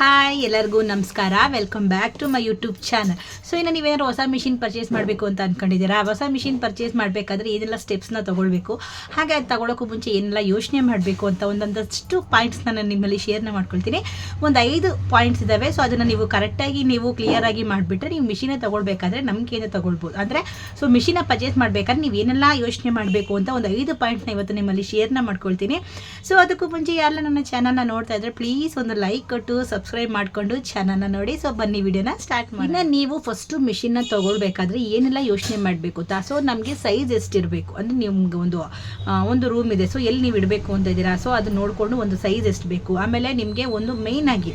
Hi ಎಲ್ಲರಿಗೂ ನಮಸ್ಕಾರ. Welcome back to my YouTube channel so ಇನ್ನು ನೀವೇನಾದ್ರು ಹೊಸ ಮಿಷಿನ್ ಪರ್ಚೇಸ್ ಮಾಡಬೇಕು ಅಂತ ಅಂದ್ಕೊಂಡಿದ್ದೀರಾ ಹೊಸ ಮಿಷಿನ್ ಪರ್ಚೇಸ್ ಮಾಡಬೇಕಾದ್ರೆ ಏನೆಲ್ಲ ಸ್ಟೆಪ್ಸ್ನ ತೊಗೊಳ್ಬೇಕು. ಹಾಗೆ ಅದು ತಗೊಳ್ಳೋಕ್ಕೂ ಮುಂಚೆ ಏನೆಲ್ಲ ಯೋಚನೆ ಮಾಡಬೇಕು ಅಂತ ಒಂದೊಂದಷ್ಟು ಪಾಯಿಂಟ್ಸ್ನ ನಾನು ನಿಮ್ಮಲ್ಲಿ ಶೇರ್ನ ಮಾಡ್ಕೊಳ್ತೀನಿ. ಒಂದು ಐದು ಪಾಯಿಂಟ್ಸ್ ಇದ್ದಾವೆ ಸೊ ಅದನ್ನು ನೀವು ಕರೆಕ್ಟಾಗಿ ನೀವು ಕ್ಲಿಯರಾಗಿ ಮಾಡಿಬಿಟ್ರೆ ನೀವು ಮಿಷಿನ ತೊಗೊಳ್ಬೇಕಾದ್ರೆ ನಂಬಿಕೆಯಿಂದ ತೊಗೊಳ್ಬೋದು? ಅಂದರೆ ಸೊ ಮಿಷಿನ ಪರ್ಚೇಸ್ ಮಾಡಬೇಕಾದ್ರೆ ನೀವು ಏನೆಲ್ಲ ಯೋಚನೆ ಮಾಡಬೇಕು ಅಂತ ಒಂದು ಐದು ಪಾಯಿಂಟ್ಸ್ನ ಇವತ್ತು ನಿಮ್ಮಲ್ಲಿ ಶೇರ್ನ ಮಾಡ್ಕೊಳ್ತೀನಿ. ಸೊ ಅದಕ್ಕೂ ಮುಂಚೆ ಯಾರೆಲ್ಲ ನನ್ನ ಚಾನಲ್ನ ನೋಡ್ತಾ ಇದ್ದರೆ ಪ್ಲೀಸ್ ಒಂದು ಲೈಕ್ ಕೊಟ್ಟು ಸಬ್ಸ್ಕ್ರೈಬ್ ಮಾಡ್ಕೊಂಡು ಚಾನಲ್ನ ನೋಡಿ. ಸೊ ಬನ್ನಿ, ವಿಡಿಯೋನ ಸ್ಟಾರ್ಟ್ ಮಾಡಿ ಇನ್ನು ನೀವು ಫಸ್ಟು ಮಿಷಿನ್ನ ತೊಗೊಳ್ಬೇಕಾದ್ರೆ ಏನೆಲ್ಲ ಯೋಚನೆ ಮಾಡಬೇಕು ತಾ ಸೊ ನಮಗೆ ಸೈಜ್ ಎಷ್ಟಿರಬೇಕು? ಅಂದರೆ ನಿಮ್ಗೆ ಒಂದು ಒಂದು ರೂಮ್ ಇದೆ. ಸೊ ಎಲ್ಲಿ ನೀವು ಇಡಬೇಕು ಅಂತ ಇದ್ದೀರಾ? ಸೊ ಅದು ನೋಡಿಕೊಂಡು ಒಂದು ಸೈಜ್ ಎಷ್ಟು ಬೇಕು? ಆಮೇಲೆ ನಿಮಗೆ ಒಂದು ಮೇಯ್ನಾಗಿ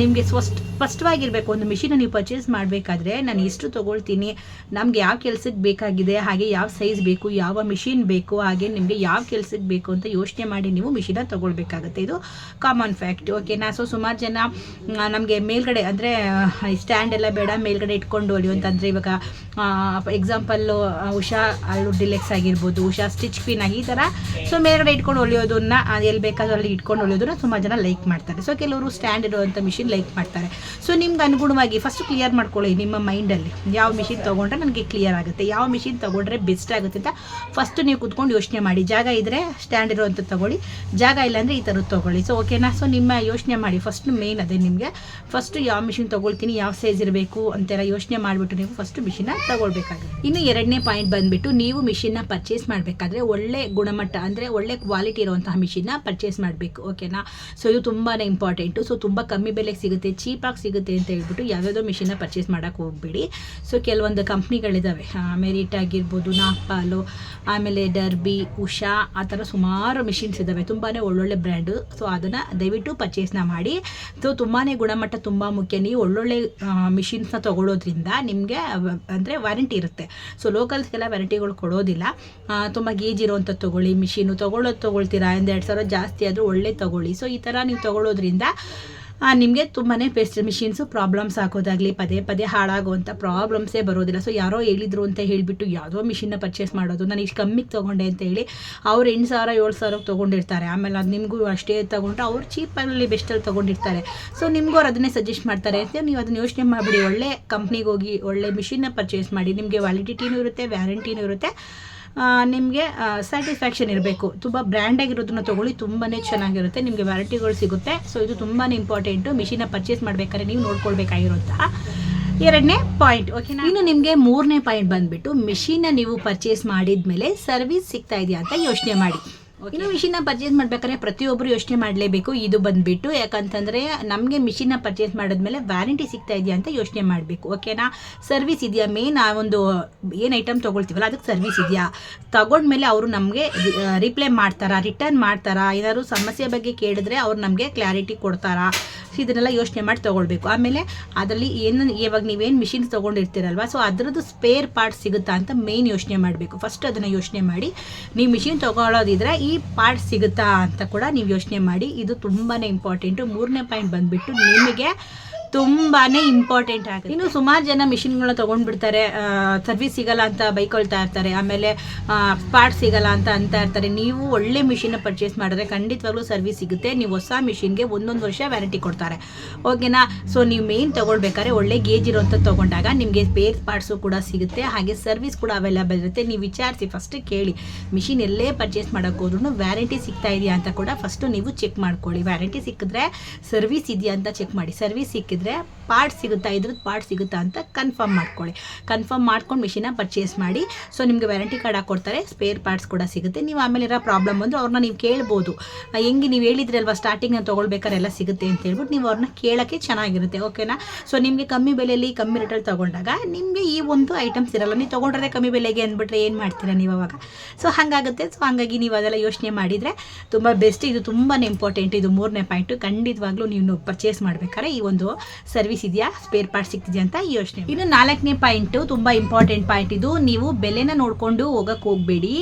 ನಿಮಗೆ ಸ್ವಸ್ಟ್ ಸ್ಪಷ್ಟವಾಗಿರಬೇಕು ಒಂದು ಮಿಷಿನ ನೀವು ಪರ್ಚೇಸ್ ಮಾಡಬೇಕಾದ್ರೆ ನಾನು ಎಷ್ಟು ತೊಗೊಳ್ತೀನಿ. ನಮ್ಗೆ ಯಾವ ಕೆಲಸಕ್ಕೆ ಬೇಕಾಗಿದೆ? ಹಾಗೆ ಯಾವ ಸೈಜ್ ಬೇಕು? ಯಾವ ಮಿಷಿನ್ ಬೇಕು? ಹಾಗೆ ನಿಮಗೆ ಯಾವ ಕೆಲಸಕ್ಕೆ ಬೇಕು ಅಂತ ಯೋಚನೆ ಮಾಡಿ ನೀವು ಮಿಷಿನ ತೊಗೊಳ್ಬೇಕಾಗುತ್ತೆ. ಇದು ಕಾಮನ್ ಫ್ಯಾಕ್ಟ್ ಓಕೆನಾ ಸೊ ಸುಮಾರು ಜನ ನಮಗೆ ಮೇಲ್ಗಡೆ ಅಂದರೆ ಸ್ಟ್ಯಾಂಡ್ ಎಲ್ಲ ಬೇಡ, ಮೇಲ್ಗಡೆ ಇಟ್ಕೊಂಡು ಹೊಲಿಯುವಂತಂದರೆ ಇವಾಗ ಎಕ್ಸಾಂಪಲ್ಲು ಉಷಾ ಅಲ್ಲು ಡಿಲೆಕ್ಸ್ ಆಗಿರ್ಬೋದು, ಉಷಾ ಸ್ಟಿಚ್ ಕ್ವೀನ್ ಆಗಿ ಈ ಥರ ಸೊ ಮೇಲ್ಗಡೆ ಇಟ್ಕೊಂಡು ಹೊಲಿಯೋದನ್ನ ಎಲ್ಲಿ ಬೇಕಾದ್ರೂ ಅಲ್ಲಿ ಇಟ್ಕೊಂಡು ಹೊಲಿಯೋದನ್ನ ತುಂಬ ಜನ ಲೈಕ್ ಮಾಡ್ತಾರೆ. ಸೊ ಕೆಲವರು ಸ್ಟ್ಯಾಂಡ್ ಇರುವಂಥ ಮಿಷಿನ್ ಲೈಕ್ ಮಾಡ್ತಾರೆ. ಸೊ ನಿಮ್ಗೆ ಅನುಗುಣವಾಗಿ ಫಸ್ಟ್ ಕ್ಲಿಯರ್ ಮಾಡ್ಕೊಳ್ಳಿ ನಿಮ್ಮ ಮೈಂಡಲ್ಲಿ ಯಾವ ಮಿಷಿನ್ ತೊಗೊಂಡ್ರೆ ನನಗೆ ಕ್ಲಿಯರ್ ಆಗುತ್ತೆ. ಯಾವ ಮಿಷಿನ್ ತೊಗೊಂಡ್ರೆ ಬೆಸ್ಟ್ ಆಗುತ್ತೆ ಅಂತ ಫಸ್ಟ್ ನೀವು ಕುತ್ಕೊಂಡು ಯೋಚನೆ ಮಾಡಿ. ಜಾಗ ಇದ್ದರೆ ಸ್ಟ್ಯಾಂಡ್ ಇರುವಂಥ ತೊಗೊಳ್ಳಿ. ಜಾಗ ಇಲ್ಲ ಅಂದರೆ ಈ ಥರದ್ದು ತೊಗೊಳ್ಳಿ. ಸೊ ಓಕೆನಾ ಸೊ ನಿಮ್ಮ ಯೋಚನೆ ಮಾಡಿ. ಫಸ್ಟ್ ಮೇನ್ ಅದೇ ನಿಮಗೆ. ಫಸ್ಟ್ ಯಾವ ಮಿಷಿನ್ ತೊಗೊಳ್ತೀನಿ, ಯಾವ ಸೈಜ್ ಇರಬೇಕು ಅಂತೆಲ್ಲ ಯೋಚನೆ ಮಾಡಿಬಿಟ್ಟು ನೀವು ಫಸ್ಟ್ ಮಿಷಿನ ತಗೊಳ್ಬೇಕಾಗುತ್ತೆ. ಇನ್ನು ಎರಡನೇ ಪಾಯಿಂಟ್ ಬಂದುಬಿಟ್ಟು ನೀವು ಮಿಷಿನ್ನ ಪರ್ಚೇಸ್ ಮಾಡಬೇಕಾದ್ರೆ ಒಳ್ಳೆ ಗುಣಮಟ್ಟ, ಅಂದರೆ ಒಳ್ಳೆ ಕ್ವಾಲಿಟಿ ಇರುವಂತಹ ಮಿಷಿನ್ನ ಪರ್ಚೇಸ್ ಮಾಡಬೇಕು ಓಕೆನಾ ಸೊ ಇದು ತುಂಬಾ ಇಂಪಾರ್ಟೆಂಟು ಸೊ ತುಂಬ ಕಮ್ಮಿ ಬೆಲೆಗೆ ಸಿಗುತ್ತೆ ಚೀಪಾಗಿ ಸಿಗುತ್ತೆ ಅಂತ ಹೇಳ್ಬಿಟ್ಟು ಯಾವ್ಯಾವುದೋ ಮಿಷಿನ್ನ ಪರ್ಚೇಸ್ ಮಾಡೋಕೆ ಹೋಗ್ಬೇಡಿ. ಸೊ ಕೆಲವೊಂದು ಕಂಪ್ನಿಗಳಿದ್ದಾವೆ ಮೆರಿಟ್ ಆಗಿರ್ಬೋದು ನಾಗ್ಪಾಲು ಆಮೇಲೆ ಡರ್ಬಿ ಉಷಾ, ಆ ಥರ ಸುಮಾರು ಮಿಷಿನ್ಸ್ ಇದ್ದಾವೆ ತುಂಬಾ ಒಳ್ಳೊಳ್ಳೆ ಬ್ರ್ಯಾಂಡು ಸೊ ಅದನ್ನು ದಯವಿಟ್ಟು ಪರ್ಚೇಸ್ನ ಮಾಡಿ. ಸೊ ತುಂಬಾ ಗುಣಮಟ್ಟ ತುಂಬ ಮುಖ್ಯ. ನೀವು ಒಳ್ಳೊಳ್ಳೆ ಮಿಷಿನ್ಸ್ನ ತೊಗೊಳೋದ್ರಿಂದ ನಿಮಗೆ ಅಂದರೆ ವಾರಂಟಿ ಇರುತ್ತೆ. ಸೊ ಲೋಕಲ್ಸ್ಗೆಲ್ಲ ವ್ಯಾರಂಟಿಗಳು ಕೊಡೋದಿಲ್ಲ. ತುಂಬ ಗೇಜ್ ಇರೋವಂಥದ್ದು ತೊಗೊಳ್ಳಿ ಮಿಷಿನು ತೊಗೊಳ್ಳೋದು ತೊಗೊಳ್ತೀರಾ? ಎರಡು ಸಾವಿರ ಜಾಸ್ತಿ ಆದರೂ ಒಳ್ಳೆ ತೊಗೊಳ್ಳಿ. ಸೊ ಈ ಥರ ನೀವು ತೊಗೊಳೋದ್ರಿಂದ ನಿಮಗೆ ತುಂಬಾ ಪೇಸ್ಟ್ ಮಿಷಿನ್ಸು ಪ್ರಾಬ್ಲಮ್ಸ್ ಹಾಕೋದಾಗಲಿ, ಪದೇ ಪದೇ ಹಾಳಾಗುವಂಥ ಪ್ರಾಬ್ಲಮ್ಸೇ ಬರೋದಿಲ್ಲ. ಸೊ ಯಾರೋ ಹೇಳಿದ್ರು ಅಂತ ಹೇಳಿಬಿಟ್ಟು ಯಾವುದೋ ಮಿಷಿನ್ನ ಪರ್ಚೇಸ್ ಮಾಡೋದು. ನಾನು ಇಷ್ಟು ಕಮ್ಮಿಗೆ ತೊಗೊಂಡೆ ಅಂತ ಹೇಳಿ ಅವ್ರು ಎಂಟು ಸಾವಿರ, ಏಳು ಸಾವಿರಕ್ಕೆ ತೊಗೊಂಡಿರ್ತಾರೆ. ಆಮೇಲೆ ಅದು ನಿಮಗೂ ಅಷ್ಟೇ ತೊಗೊಂಡ್ರೆ ಅವ್ರು ಚೀಪಲ್ಲಿ ಬೆಸ್ಟಲ್ಲಿ ತೊಗೊಂಡಿರ್ತಾರೆ. ಸೊ ನಿಮಗೂ ಅವ್ರು ಅದನ್ನೇ ಸಜೆಸ್ಟ್ ಮಾಡ್ತಾರೆ ಅಂತ ನೀವು ಅದನ್ನು ಯೋಚನೆ ಮಾಡಿಬಿಡಿ. ಒಳ್ಳೆ ಕಂಪ್ನಿಗೆ ಹೋಗಿ ಒಳ್ಳೆ ಮಿಷಿನ್ನ ಪರ್ಚೇಸ್ ಮಾಡಿ. ನಿಮಗೆ ವ್ಯಾಲಿಡಿಟಿನೂ ಇರುತ್ತೆ ವ್ಯಾರಂಟಿನೂ ಇರುತ್ತೆ. ನಿಮಗೆ ಸ್ಯಾಟಿಸ್ಫ್ಯಾಕ್ಷನ್ ಇರಬೇಕು. ತುಂಬ ಬ್ರ್ಯಾಂಡಾಗಿರೋದನ್ನ ತೊಗೊಳ್ಳಿ ತುಂಬಾ ಚೆನ್ನಾಗಿರುತ್ತೆ. ನಿಮಗೆ ವ್ಯಾರೈಟಿಗಳು ಸಿಗುತ್ತೆ. ಸೊ ಇದು ತುಂಬಾ ಇಂಪಾರ್ಟೆಂಟು ಮಿಷಿನ ಪರ್ಚೇಸ್ ಮಾಡಬೇಕಾದ್ರೆ ನೀವು ನೋಡ್ಕೊಳ್ಬೇಕಾಗಿರುತ್ತಾ ಎರಡನೇ ಪಾಯಿಂಟ್ ಓಕೆನಾ ಇನ್ನು ನಿಮಗೆ ಮೂರನೇ ಪಾಯಿಂಟ್ ಬಂದ್ಬಿಟ್ಟು ಮಿಷಿನ ನೀವು ಪರ್ಚೇಸ್ ಮಾಡಿದ ಮೇಲೆ ಸರ್ವಿಸ್ ಸಿಗ್ತಾ ಇದೆಯಾ ಅಂತ ಯೋಚನೆ ಮಾಡಿ. ಇನ್ನು ಮಿಷಿನ ಪರ್ಚೇಸ್ ಮಾಡ್ಬೇಕಾದ್ರೆ ಪ್ರತಿಯೊಬ್ಬರು ಯೋಚನೆ ಮಾಡಲೇಬೇಕು, ಇದು ಬಂದ್ಬಿಟ್ಟು. ಯಾಕಂತಂದರೆ ನಮಗೆ ಮಿಷಿನ್ನ ಪರ್ಚೇಸ್ ಮಾಡಿದ್ಮೇಲೆ ವ್ಯಾರಂಟಿ ಸಿಗ್ತಾ ಇದೆಯಾ ಅಂತ ಯೋಚನೆ ಮಾಡಬೇಕು. ಓಕೆನಾ ಸರ್ವಿಸ್ ಇದೆಯಾ? ಮೇನ್ ಆ ಒಂದು, ಏನು ಐಟಮ್ ತೊಗೊಳ್ತೀವಲ್ಲ, ಅದಕ್ಕೆ ಸರ್ವಿಸ್ ಇದೆಯಾ? ತಗೊಂಡ್ಮೇಲೆ ಅವರು ನಮಗೆ ರಿಪ್ಲೈ ಮಾಡ್ತಾರಾ? ರಿಟರ್ನ್ ಮಾಡ್ತಾರಾ? ಏನಾದ್ರು ಸಮಸ್ಯೆ ಬಗ್ಗೆ ಕೇಳಿದ್ರೆ ಅವ್ರು ನಮಗೆ ಕ್ಲಾರಿಟಿ ಕೊಡ್ತಾರಾ? ಸೊ ಇದನ್ನೆಲ್ಲ ಯೋಚನೆ ಮಾಡಿ ತೊಗೊಳ್ಬೇಕು. ಆಮೇಲೆ ಅದರಲ್ಲಿ ಏನು ಇವಾಗ ನೀವೇನು ಮಿಷಿನ್ಸ್ ತೊಗೊಂಡಿರ್ತೀರಲ್ವ ಸೊ ಅದರದ್ದು ಸ್ಪೇರ್ ಪಾರ್ಟ್ ಸಿಗುತ್ತಾ ಅಂತ ಮೇನ್ ಯೋಚನೆ ಮಾಡಬೇಕು. ಫಸ್ಟ್ ಅದನ್ನು ಯೋಚನೆ ಮಾಡಿ, ನೀವು ಮಿಷಿನ್ ತೊಗೊಳೋದಿದ್ರೆ ಈ ಪಾರ್ಟ್ ಸಿಗುತ್ತಾ ಅಂತ ಕೂಡ ನೀವು ಯೋಚನೆ ಮಾಡಿ. ಇದು ತುಂಬಾ ಇಂಪಾರ್ಟೆಂಟು ಮೂರನೇ ಪಾಯಿಂಟ್ ಬಂದುಬಿಟ್ಟು ನಿಮಗೆ ತುಂಬಾ ಇಂಪಾರ್ಟೆಂಟ್ ಆಗುತ್ತೆ. ಇನ್ನು ಸುಮಾರು ಜನ ಮಿಷಿನ್ಗಳನ್ನ ತಗೊಂಡ್ಬಿಡ್ತಾರೆ. ಸರ್ವಿಸ್ ಸಿಗಲ್ಲ ಅಂತ ಬೈಕೊಳ್ತಾ ಇರ್ತಾರೆ. ಆಮೇಲೆ ಪಾರ್ಟ್ ಸಿಗಲ್ಲ ಅಂತ ಅಂತ ಇರ್ತಾರೆ. ನೀವು ಒಳ್ಳೆ ಮಿಷಿನ್ನ ಪರ್ಚೇಸ್ ಮಾಡಿದ್ರೆ ಖಂಡಿತವಾಗ್ಲೂ ಸರ್ವಿಸ್ ಸಿಗುತ್ತೆ. ನೀವು ಹೊಸ ಮಿಷಿನ್ಗೆ ಒಂದೊಂದು ವರ್ಷ ವ್ಯಾರಂಟಿ ಕೊಡ್ತಾರೆ. ಓಕೆನಾ ಸೊ ನೀವು ಮೇನ್ ತೊಗೊಳ್ಬೇಕಾದ್ರೆ ಒಳ್ಳೆ ಗೇಜ್ ಇರೋಂಥದ್ದು ತಗೊಂಡಾಗ ನಿಮಗೆ ಸ್ಪೇರ್ ಪಾರ್ಟ್ಸು ಕೂಡ ಸಿಗುತ್ತೆ. ಹಾಗೆ ಸರ್ವಿಸ್ ಕೂಡ ಅವೈಲೇಬಲ್ ಇರುತ್ತೆ. ನೀವು ವಿಚಾರಿಸಿ ಫಸ್ಟ್ ಕೇಳಿ. ಮಿಷಿನ್ ಎಲ್ಲೇ ಪರ್ಚೇಸ್ ಮಾಡೋಕೆ ವ್ಯಾರಂಟಿ ಸಿಗ್ತಾ ಇದೆಯಾ ಅಂತ ಕೂಡ ಫಸ್ಟು ನೀವು ಚೆಕ್ ಮಾಡ್ಕೊಳ್ಳಿ. ವ್ಯಾರಂಟಿ ಸಿಕ್ಕಿದ್ರೆ ಸರ್ವಿಸ್ ಇದೆಯಾ ಅಂತ ಚೆಕ್ ಮಾಡಿ. ಸರ್ವಿಸ್ ಸಿಕ್ಕಿದ್ರೆ ಪಾರ್ಟ್ ಸಿಗುತ್ತಾ? ಇದ್ರದ್ದು ಪಾರ್ಟ್ ಸಿಗುತ್ತಾ ಅಂತ ಕನ್ಫರ್ಮ್ ಮಾಡ್ಕೊಳ್ಳಿ. ಕನ್ಫರ್ಮ್ ಮಾಡ್ಕೊಂಡು ಮಿಷಿನ ಪರ್ಚೇಸ್ ಮಾಡಿ. ಸೊ ನಿಮಗೆ ವ್ಯಾರಂಟಿ ಕಾರ್ಡ್ ಹಾಕ್ಕೊಡ್ತಾರೆ ಸ್ಪೇರ್ ಪಾರ್ಟ್ಸ್ ಕೂಡ ಸಿಗುತ್ತೆ. ನೀವು ಆಮೇಲೆ ಇರೋ ಪ್ರಾಬ್ಲಮ್ ಬಂದರೆ ಅವ್ರನ್ನ ನೀವು ಕೇಳ್ಬೋದು. ಹೆಂಗೆ ನೀವು ಹೇಳಿದ್ರಲ್ವಾ ಸ್ಟಾರ್ಟಿಂಗ್ ನಾನು ತೊಗೊಳ್ಬೇಕಾದ್ರೆ ಎಲ್ಲ ಸಿಗುತ್ತೆ ಅಂತ ಹೇಳ್ಬಿಟ್ಟು ನೀವು ಅವ್ರನ್ನ ಕೇಳೋಕ್ಕೆ ಚೆನ್ನಾಗಿರುತ್ತೆ ಓಕೆನಾ ಸೊ ನಿಮಗೆ ಕಮ್ಮಿ ಬೆಲೆಯಲ್ಲಿ, ಕಮ್ಮಿ ರೇಟಲ್ಲಿ ತೊಗೊಂಡಾಗ ನಿಮಗೆ ಈ ಒಂದು ಐಟಮ್ಸ್ ಇರಲ್ಲ. ನೀವು ತೊಗೊಂಡ್ರೆ ಕಮ್ಮಿ ಬೆಲೆಗೆ ಅಂದ್ಬಿಟ್ರೆ ಏನು ಮಾಡ್ತೀರಾ ನೀವು ಅವಾಗ? ಸೊ ಹಾಗಾಗುತ್ತೆ. ಸೊ ಹಾಗಾಗಿ ನೀವು ಅದೆಲ್ಲ ಯೋಚನೆ ಮಾಡಿದರೆ ತುಂಬ ಬೆಸ್ಟ್ ಇದು ತುಂಬಾ ಇಂಪಾರ್ಟೆಂಟ್ ಇದು ಮೂರನೇ ಪಾಯಿಂಟು ಖಂಡಿತವಾಗ್ಲೂ ನೀವು ಪರ್ಚೇಸ್ ಮಾಡ್ಬೇಕಾದ್ರೆ ಈ ಒಂದು ಸರ್ವಿಸ್ ಇದೆಯಾ? ಸ್ಪೇರ್ ಪಾರ್ಟ್ ಸಿಗ್ತಿದೆಯಾ ಅಂತ ಯೋಚನೆ ಇನ್ನು ನಾಲ್ಕನೇ ಪಾಯಿಂಟು ತುಂಬ ಇಂಪಾರ್ಟೆಂಟ್ ಪಾಯಿಂಟ್ ಇದು ನೀವು ಬೆಲೆನ ನೋಡಿಕೊಂಡು ಹೋಗಕ್ಕೆ ಹೋಗಬೇಡಿ.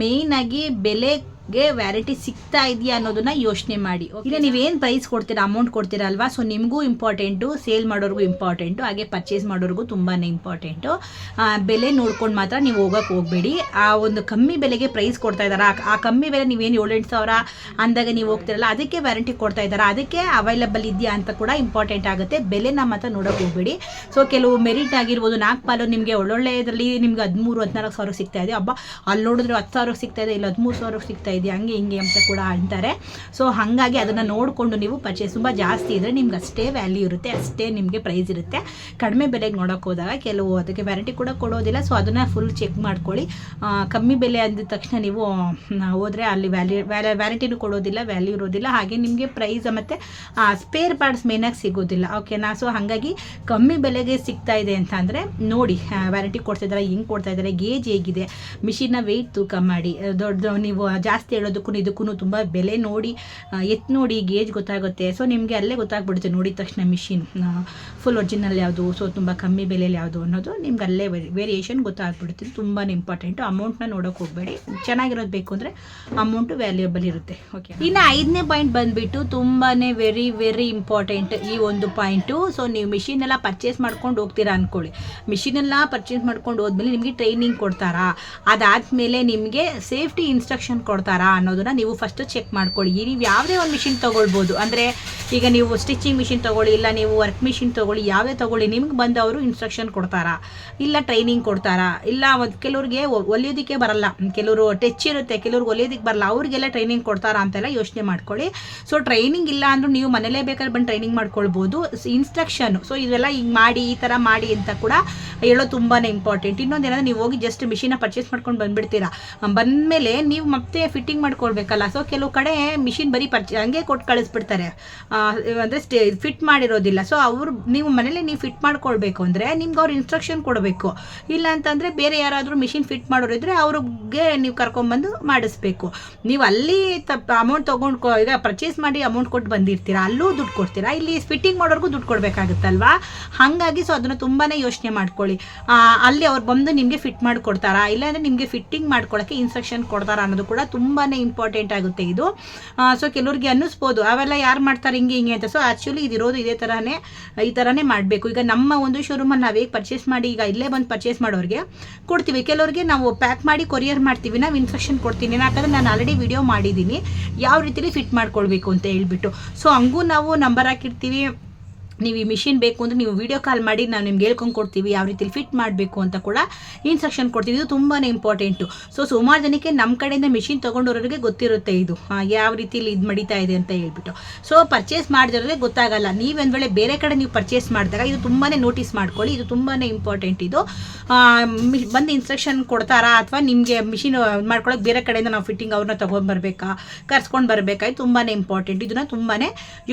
ಮೇಯ್ನಾಗಿ ಬೆಲೆ ಗೆ ವ್ಯಾರಂಟಿ ಸಿಗ್ತಾ ಇದೆಯಾ ಅನ್ನೋದನ್ನ ಯೋಚನೆ ಮಾಡಿ. ಇಲ್ಲ ನೀವೇನು ಪ್ರೈಸ್ ಕೊಡ್ತೀರಾ ಅಮೌಂಟ್ ಕೊಡ್ತೀರಾ ಅಲ್ವಾ? ಸೊ ನಿಮಗೂ ಇಂಪಾರ್ಟೆಂಟು ಸೇಲ್ ಮಾಡೋರ್ಗೂ ಇಂಪಾರ್ಟೆಂಟು ಹಾಗೆ ಪರ್ಚೇಸ್ ಮಾಡೋರ್ಗೂ ತುಂಬಾ ಇಂಪಾರ್ಟೆಂಟು ಬೆಲೆ ನೋಡ್ಕೊಂಡು ಮಾತ್ರ ನೀವು ಹೋಗೋಕೆ ಹೋಗಬೇಡಿ. ಆ ಒಂದು ಕಮ್ಮಿ ಬೆಲೆಗೆ ಪ್ರೈಸ್ ಕೊಡ್ತಾ ಇದ್ದಾರೆ ಆ ಕಮ್ಮಿ ಬೆಲೆ ನೀವೇನು ಏಳೆಂಟು ಸಾವಿರ ಅಂದಾಗ ನೀವು ಹೋಗ್ತಿರಲ್ಲ ಅದಕ್ಕೆ ವ್ಯಾರಂಟಿ ಕೊಡ್ತಾ ಇದ್ದಾರೆ ಅದಕ್ಕೆ ಅವೈಲಬಲ್ ಇದೆಯಾ ಅಂತ ಕೂಡ ಇಂಪಾರ್ಟೆಂಟ್ ಆಗುತ್ತೆ. ಬೆಲೆನ ಮಾತ್ರ ನೋಡೋಕೆ ಹೋಗಬೇಡಿ. ಸೊ ಕೆಲವು ಮೆರಿಟ್ ಆಗಿರ್ಬೋದು ನಾಲ್ಕು ಪಾಲು ನಿಮಗೆ ಒಳ್ಳೊಳ್ಳೆ ಇದರಲ್ಲಿ ನಿಮ್ಗೆ ಹದಿಮೂರು ಹದಿನಾಲ್ಕು ಸಾವಿರ ಸಿಗ್ತಾ ಇದೆ. ಹಬ್ಬ ಅಲ್ಲಿ ನೋಡಿದ್ರೆ ಹತ್ತು ಸಾವಿರ ಸಿಗ್ತಾ ಇದೆ ಇಲ್ಲ ಹದಿಮೂರು ಸಾವಿರ ಸಿಗ್ತಾ ಇದೆ ಹಂಗೆ ಹಿಂಗೆ ಅಂತ ಕೂಡ ಅಂತಾರೆ. ಸೊ ಹಾಗಾಗಿ ಅದನ್ನು ನೋಡಿಕೊಂಡು ನೀವು ಪರ್ಚೇಸ್ ತುಂಬ ಜಾಸ್ತಿ ಇದ್ದರೆ ನಿಮ್ಗೆ ಅಷ್ಟೇ ವ್ಯಾಲ್ಯೂ ಇರುತ್ತೆ, ಅಷ್ಟೇ ನಿಮಗೆ ಪ್ರೈಸ್ ಇರುತ್ತೆ. ಕಡಿಮೆ ಬೆಲೆಗೆ ನೋಡೋಕೆ ಹೋದಾಗ ಕೆಲವು ಅದಕ್ಕೆ ವ್ಯಾರಂಟಿ ಕೂಡ ಕೊಡೋದಿಲ್ಲ. ಸೊ ಅದನ್ನು ಫುಲ್ ಚೆಕ್ ಮಾಡ್ಕೊಳ್ಳಿ. ಕಮ್ಮಿ ಬೆಲೆ ಅಂದ ತಕ್ಷಣ ನೀವು ಹೋದರೆ ಅಲ್ಲಿ ವ್ಯಾಲ್ಯೂ ವ್ಯಾಲ ವ್ಯಾರಂಟಿನೂ ಕೊಡೋದಿಲ್ಲ ವ್ಯಾಲ್ಯೂ ಇರೋದಿಲ್ಲ. ಹಾಗೆ ನಿಮಗೆ ಪ್ರೈಸ್ ಮತ್ತು ಸ್ಪೇರ್ ಪಾರ್ಟ್ಸ್ ಮೇನಾಗಿ ಸಿಗೋದಿಲ್ಲ. ಓಕೆನಾ ಸೊ ಹಾಗಾಗಿ ಕಮ್ಮಿ ಬೆಲೆಗೆ ಸಿಗ್ತಾ ಇದೆ ಅಂತ ಅಂದರೆ ನೋಡಿ ವ್ಯಾರಂಟಿ ಕೊಡ್ತಾ ಇದ್ದಾರೆ ಹೆಂಗೆ ಕೊಡ್ತಾ ಇದ್ದಾರೆ ಗೇಜ್ ಹೇಗಿದೆ. ಮಿಷಿನ್ನ ವೆಯ್ಟ್ ತೂಕ ಮಾಡಿ ದೊಡ್ಡ ನೀವು ಜಾಸ್ತಿ ಹೇಳೋದಕ್ಕೂ ಇದಕ್ಕೂ ತುಂಬ ಬೆಲೆ ನೋಡಿ ಎತ್ತು ನೋಡಿ ಗೇಜ್ ಗೊತ್ತಾಗುತ್ತೆ. ಸೊ ನಿಮಗೆ ಅಲ್ಲೇ ಗೊತ್ತಾಗ್ಬಿಡುತ್ತೆ ನೋಡಿದ ತಕ್ಷಣ ಮಿಷಿನ್ ಫುಲ್ ಒರಿಜಿನಲ್ ಯಾವುದು ಸೊ ತುಂಬ ಕಮ್ಮಿ ಬೆಲೆಯಲ್ಲಿ ಯಾವುದು ಅನ್ನೋದು ನಿಮ್ಗೆ ಅಲ್ಲೇ ವೇರಿಯೇಷನ್ ಗೊತ್ತಾಗ್ಬಿಡುತ್ತೆ. ತುಂಬಾ ಇಂಪಾರ್ಟೆಂಟು ಅಮೌಂಟ್ನ ನೋಡೋಕೆ ಹೋಗಬೇಡಿ. ಚೆನ್ನಾಗಿರೋದು ಬೇಕು ಅಂದರೆ ಅಮೌಂಟು ವ್ಯಾಲ್ಯೂಯಬಲ್ ಇರುತ್ತೆ. ಓಕೆ ಇನ್ನು ಐದನೇ ಪಾಯಿಂಟ್ ಬಂದುಬಿಟ್ಟು ತುಂಬಾ ವೆರಿ ವೆರಿ ಇಂಪಾರ್ಟೆಂಟ್ ಈ ಒಂದು ಪಾಯಿಂಟು ಸೊ ನೀವು ಮಿಷಿನ್ ಎಲ್ಲ ಪರ್ಚೇಸ್ ಮಾಡ್ಕೊಂಡು ಹೋಗ್ತೀರಾ ಅಂದ್ಕೊಳ್ಳಿ ಮಿಷಿನ್ ಎಲ್ಲ ಪರ್ಚೇಸ್ ಮಾಡ್ಕೊಂಡು ಹೋದ್ಮೇಲೆ ನಿಮಗೆ ಟ್ರೈನಿಂಗ್ ಕೊಡ್ತಾರಾ? ಅದಾದಮೇಲೆ ನಿಮಗೆ ಸೇಫ್ಟಿ ಇನ್ಸ್ಟ್ರಕ್ಷನ್ ಕೊಡ್ತಾರಾ? ಅನ್ನೋದನ್ನ ನೀವು ಫಸ್ಟ್ ಚೆಕ್ ಮಾಡ್ಕೊಳ್ಳಿ. ನೀವು ಯಾವುದೇ ಒಂದು ಮಿಷಿನ್ ತೊಗೊಳ್ಬೋದು ಅಂದರೆ ಈಗ ನೀವು ಸ್ಟಿಚಿಂಗ್ ಮಿಷಿನ್ ತೊಗೊಳ್ಳಿ, ಇಲ್ಲ ನೀವು ವರ್ಕ್ ಮಿಷಿನ್ ತೊಗೊಳ್ಳಿ ಯಾವೇ ತೊಗೊಳ್ಳಿ, ನಿಮ್ಗೆ ಬಂದು ಅವರು ಇನ್ಸ್ಟ್ರಕ್ಷನ್ ಕೊಡ್ತಾರಾ. ಇಲ್ಲ ಟ್ರೈನಿಂಗ್ ಕೊಡ್ತಾರಾ. ಇಲ್ಲ ಒಂದು ಕೆಲವ್ರಿಗೆ ಒಲಿಯೋದಕ್ಕೆ ಬರಲ್ಲ. ಕೆಲವರು ಟಚ್ ಇರುತ್ತೆ ಕೆಲವ್ರಿಗೆ ಒಲಿಯೋದಕ್ಕೆ ಬರಲ್ಲ. ಅವ್ರಿಗೆಲ್ಲ ಟ್ರೈನಿಂಗ್ ಕೊಡ್ತಾರ ಅಂತೆಲ್ಲ ಯೋಚನೆ ಮಾಡ್ಕೊಳ್ಳಿ. ಸೊ ಟ್ರೈನಿಂಗ್ ಇಲ್ಲ ಅಂದ್ರೂ ನೀವು ಮನೇಲೇ ಬೇಕಾದ್ರೆ ಬಂದು ಟ್ರೈನಿಂಗ್ ಮಾಡ್ಕೊಳ್ಬೋದು. ಇನ್ಸ್ಟ್ರಕ್ಷನ್ ಸೊ ಇದೆಲ್ಲ ಹಿಂಗೆ ಮಾಡಿ, ಈ ಥರ ಮಾಡಿ ಅಂತ ಕೂಡ ಹೇಳೋ ತುಂಬಾ ಇಂಪಾರ್ಟೆಂಟ್ ಇನ್ನೊಂದು ಏನಂದ್ರೆ ನೀವು ಹೋಗಿ ಜಸ್ಟ್ ಮಿಷಿನ ಪರ್ಚೇಸ್ ಮಾಡ್ಕೊಂಡು ಬಂದ್ಬಿಡ್ತೀರಾ. ಬಂದಮೇಲೆ ನೀವು ಮತ್ತೆ ಫಿಟ್ಟಿಂಗ್ ಮಾಡ್ಕೊಳ್ಬೇಕಲ್ಲ. ಸೊ ಕೆಲವು ಕಡೆ ಮಿಷಿನ್ ಬರೀ ಪರ್ಚೆ ಹಂಗೆ ಕೊಟ್ಟು ಕಳಿಸ್ಬಿಡ್ತಾರೆ. ಅಂದರೆ ಸ್ಟೇ ಫಿಟ್ ಮಾಡಿರೋದಿಲ್ಲ. ಸೊ ಅವರು, ನೀವು ಮನೇಲಿ ನೀವು ಫಿಟ್ ಮಾಡ್ಕೊಳ್ಬೇಕು ಅಂದರೆ ನಿಮ್ಗೆ ಅವ್ರು ಇನ್ಸ್ಟ್ರಕ್ಷನ್ ಕೊಡಬೇಕು. ಇಲ್ಲ ಅಂತಂದರೆ ಬೇರೆ ಯಾರಾದರೂ ಮಿಷಿನ್ ಫಿಟ್ ಮಾಡೋರು ಇದ್ದರೆ ಅವ್ರಿಗೆ ನೀವು ಕರ್ಕೊಂಬಂದು ಮಾಡಿಸ್ಬೇಕು. ನೀವು ಅಲ್ಲಿ ತಪ್ಪ ಅಮೌಂಟ್ ತೊಗೊಂಡು ಈಗ ಪರ್ಚೇಸ್ ಮಾಡಿ ಅಮೌಂಟ್ ಕೊಟ್ಟು ಬಂದಿರ್ತೀರಾ, ಅಲ್ಲೂ ದುಡ್ಡು ಕೊಡ್ತೀರಾ, ಇಲ್ಲಿ ಫಿಟ್ಟಿಂಗ್ ಮಾಡೋರ್ಗೂ ದುಡ್ಡು ಕೊಡಬೇಕಾಗುತ್ತಲ್ವಾ? ಹಾಗಾಗಿ ಸೊ ಅದನ್ನು ತುಂಬಾ ಯೋಚನೆ ಮಾಡ್ಕೊಳ್ಳಿ. ಅಲ್ಲಿ ಅವ್ರು ಬಂದು ನಿಮಗೆ ಫಿಟ್ ಮಾಡಿಕೊಡ್ತಾರಾ, ಇಲ್ಲಾಂದರೆ ನಿಮಗೆ ಫಿಟ್ಟಿಂಗ್ ಮಾಡ್ಕೊಳ್ಳೋಕ್ಕೆ ಇನ್ಸ್ಟ್ರಕ್ಷನ್ ಕೊಡ್ತಾರಾ ಅನ್ನೋದು ಕೂಡ ತುಂಬಾ ಇಂಪಾರ್ಟೆಂಟ್ ಆಗುತ್ತೆ ಇದು. ಸೊ ಕೆಲವ್ರಿಗೆ ಅನ್ನಿಸ್ಬೋದು, ಅವೆಲ್ಲ ಯಾರು ಮಾಡ್ತಾರೆ? ಹಿಂಗೆ ಹಿಂಗೆ ಅಂತ ಸೊ ಆ್ಯಕ್ಚುಲಿ ಇದಿರೋದು ಇದೇ ಥರನೇ ಈ ಥರನೇ ಮಾಡಬೇಕು. ಈಗ ನಮ್ಮ ಒಂದು ಶೋರೂಮಲ್ಲಿ ನಾವು ಪರ್ಚೇಸ್ ಮಾಡಿ, ಈಗ ಇಲ್ಲೇ ಬಂದು ಪರ್ಚೇಸ್ ಮಾಡೋರಿಗೆ ಕೊಡ್ತೀವಿ. ಕೆಲವರಿಗೆ ನಾವು ಪ್ಯಾಕ್ ಮಾಡಿ ಕೊರಿಯರ್ ಮಾಡ್ತೀವಿ. ನಾವು ಇನ್ಸ್ಟ್ರಕ್ಷನ್ ಕೊಡ್ತೀನಿ. ಯಾಕಂದರೆ ನಾನು ಆಲ್ರೆಡಿ ವಿಡಿಯೋ ಮಾಡಿದ್ದೀನಿ. ಯಾವ ರೀತಿಲಿ ಫಿಟ್ ಮಾಡ್ಕೊಳ್ಬೇಕು ಅಂತ ಹೇಳ್ಬಿಟ್ಟು. ಸೊ ಹಂಗೂ ನಾವು ನಂಬರ್ ಹಾಕಿರ್ತೀವಿ. ನೀವು ಈ ಮಿಷಿನ್ ಬೇಕು ಅಂದರೆ ನೀವು ವಿಡಿಯೋ ಕಾಲ್ ಮಾಡಿ ನಾವು ನಿಮ್ಗೆ ಹೇಳ್ಕೊಂಡು ಕೊಡ್ತೀವಿ ಯಾವ ರೀತಿಲಿ ಫಿಟ್ ಮಾಡಬೇಕು ಅಂತ ಕೂಡ ಇನ್ಸ್ಟ್ರಕ್ಷನ್ ಕೊಡ್ತೀವಿ. ಇದು ತುಂಬಾ ಇಂಪಾರ್ಟೆಂಟು ಸೊ ಸುಮಾರು ಜನಕ್ಕೆ ನಮ್ಮ ಕಡೆಯಿಂದ ಮಿಷಿನ್ ತೊಗೊಂಡವ್ರಿಗೆ ಗೊತ್ತಿರುತ್ತೆ ಇದು. ಯಾವ ರೀತಿಲಿ ಇದು ಮಡಿತಾ ಇದೆ ಅಂತ ಹೇಳ್ಬಿಟ್ಟು. ಸೊ ಪರ್ಚೇಸ್ ಮಾಡಿದ್ರೆ ಗೊತ್ತಾಗಲ್ಲ. ನೀವೊಂದು ವೇಳೆ ಬೇರೆ ಕಡೆ ನೀವು ಪರ್ಚೇಸ್ ಮಾಡಿದಾಗ ಇದು ತುಂಬಾ ನೋಟಿಸ್ ಮಾಡ್ಕೊಳ್ಳಿ. ಇದು ತುಂಬಾ ಇಂಪಾರ್ಟೆಂಟ್ ಇದು. ಬಂದು ಇನ್ಸ್ಟ್ರಕ್ಷನ್ ಕೊಡ್ತಾರಾ ಅಥವಾ ನಿಮಗೆ ಮಿಷಿನ್ ಮಾಡ್ಕೊಳಕ್ಕೆ ಬೇರೆ ಕಡೆಯಿಂದ ನಾವು ಫಿಟ್ಟಿಂಗ್ ಅವ್ರನ್ನ ತೊಗೊಂಡ್ಬರ್ಬೇಕಾ? ಕರ್ಸ್ಕೊಂಡು ಬರಬೇಕಾ? ಇದು ತುಂಬಾ ಇಂಪಾರ್ಟೆಂಟ್ ಇದನ್ನ ತುಂಬಾ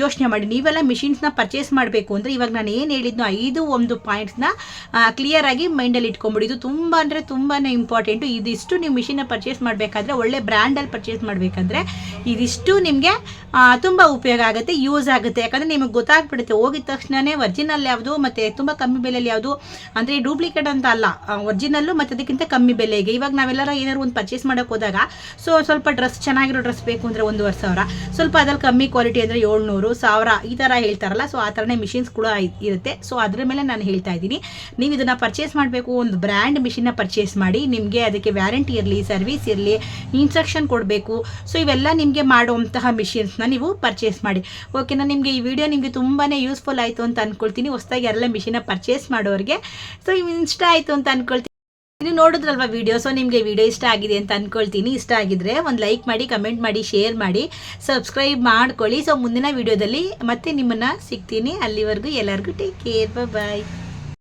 ಯೋಚನೆ ಮಾಡಿ. ನೀವೆಲ್ಲ ಮಿಷಿನ್ಸ್ನ ಪರ್ಚೇಸ್ ಮಾಡಬೇಕು ಅಂದರೆ ಇವಾಗ ನಾನು ಏನು ಹೇಳಿದ್ನೋ ಐದು ಒಂದು ಪಾಯಿಂಟ್ಸ್ನ ಕ್ಲಿಯರ್ ಆಗಿ ಮೈಂಡಲ್ಲಿ ಇಟ್ಕೊಂಬಿಡಿ ಇದು ತುಂಬ ಅಂದರೆ ತುಂಬಾ ಇಂಪಾರ್ಟೆಂಟು ಇದಿಷ್ಟು ನೀವು ಮಿಷಿನ ಪರ್ಚೇಸ್ ಮಾಡಬೇಕಾದ್ರೆ, ಒಳ್ಳೆ ಬ್ರ್ಯಾಂಡಲ್ಲಿ ಪರ್ಚೇಸ್ ಮಾಡಬೇಕಂದ್ರೆ ಇದಿಷ್ಟು ನಿಮಗೆ ತುಂಬ ಉಪಯೋಗ ಆಗುತ್ತೆ ಯೂಸ್ ಆಗುತ್ತೆ. ಯಾಕಂದರೆ ನಿಮಗೆ ಗೊತ್ತಾಗ್ಬಿಡುತ್ತೆ, ಹೋಗಿದ ತಕ್ಷಣವೇ ಒರ್ಜಿನಲ್ ಯಾವುದು, ಮತ್ತು ತುಂಬ ಕಮ್ಮಿ ಬೆಲೆಯಲ್ಲಿ ಯಾವುದು, ಅಂದರೆ ಡೂಪ್ಲಿಕೇಟ್ ಅಂತ ಅಲ್ಲ ಒರ್ಜಿನಲ್ಲು ಮತ್ತು ಅದಕ್ಕಿಂತ ಕಮ್ಮಿ ಬೆಲೆಗೆ. ಇವಾಗ ನಾವೆಲ್ಲರ ಏನಾದ್ರು ಒಂದು ಪರ್ಚೇಸ್ ಮಾಡೋಕೆ ಹೋದಾಗ, ಸೊ ಸ್ವಲ್ಪ ಡ್ರೆಸ್ ಚೆನ್ನಾಗಿರೋ ಡ್ರೆಸ್ ಬೇಕು ಅಂದರೆ ಒಂದೂವರೆ ಸಾವಿರ. ಸ್ವಲ್ಪ ಅದ್ರಲ್ಲಿ ಕಮ್ಮಿ ಕ್ವಾಲಿಟಿ ಅಂದರೆ ಏಳ್ನೂರು, ಸಾವಿರ, ಈ ಥರ ಹೇಳ್ತಾರಲ್ಲ, ಸೊ ಆ ಥರನೇ ಮಿಷಿನ್ಸ್ ಕೂಡ ಇರುತ್ತೆ. ಸೊ ಅದರ ಮೇಲೆ ನಾನು ಹೇಳ್ತಾ ಇದ್ದೀನಿ. ನೀವು ಇದನ್ನು ಪರ್ಚೇಸ್ ಮಾಡಬೇಕು, ಒಂದು ಬ್ರ್ಯಾಂಡ್ ಮಿಷಿನ್ನ ಪರ್ಚೇಸ್ ಮಾಡಿ, ನಿಮಗೆ ಅದಕ್ಕೆ ವ್ಯಾರಂಟಿ ಇರಲಿ ಸರ್ವಿಸ್ ಇರಲಿ ಇನ್ಸ್ಟ್ರಕ್ಷನ್ ಕೊಡಬೇಕು. ಸೊ ಇವೆಲ್ಲ ನಿಮಗೆ ಮಾಡುವಂತಹ ಮಿಷಿನ್ಸ್ನ ನೀವು ಪರ್ಚೇಸ್ ಮಾಡಿ. ಓಕೆನಾ ನಿಮಗೆ ಈ ವಿಡಿಯೋ ನಿಮಗೆ ತುಂಬಾ ಯೂಸ್ಫುಲ್ ಆಯಿತು ಅಂತ ಅಂದ್ಕೊಳ್ತೀನಿ ಹೊಸದಾಗಿ ಎಲ್ಲ ಮಿಷಿನ ಪರ್ಚೇಸ್ ಮಾಡೋರಿಗೆ. ಸೊ ಇಷ್ಟ ಆಯಿತು ಅಂತ ಅಂದ್ಕೊಳ್ತೀನಿ ನೀವು ನೋಡಿದ್ರಲ್ವಾ ವಿಡಿಯೋ ಸೊ ನಿಮಗೆ ವಿಡಿಯೋ ಇಷ್ಟ ಆಗಿದೆ ಅಂತ ಅಂದ್ಕೊಳ್ತೀನಿ ಇಷ್ಟ ಆಗಿದ್ರೆ ಒಂದು ಲೈಕ್ ಮಾಡಿ ಕಮೆಂಟ್ ಮಾಡಿ ಶೇರ್ ಮಾಡಿ ಸಬ್ಸ್ಕ್ರೈಬ್ ಮಾಡ್ಕೊಳ್ಳಿ. ಸೊ ಮುಂದಿನ ವಿಡಿಯೋದಲ್ಲಿ ಮತ್ತೆ ನಿಮ್ಮನ್ನು ಸಿಗ್ತೀನಿ. ಅಲ್ಲಿವರೆಗೂ ಎಲ್ಲರಿಗೂ ಟೇಕ್ ಕೇರ್ ಬಾಯ್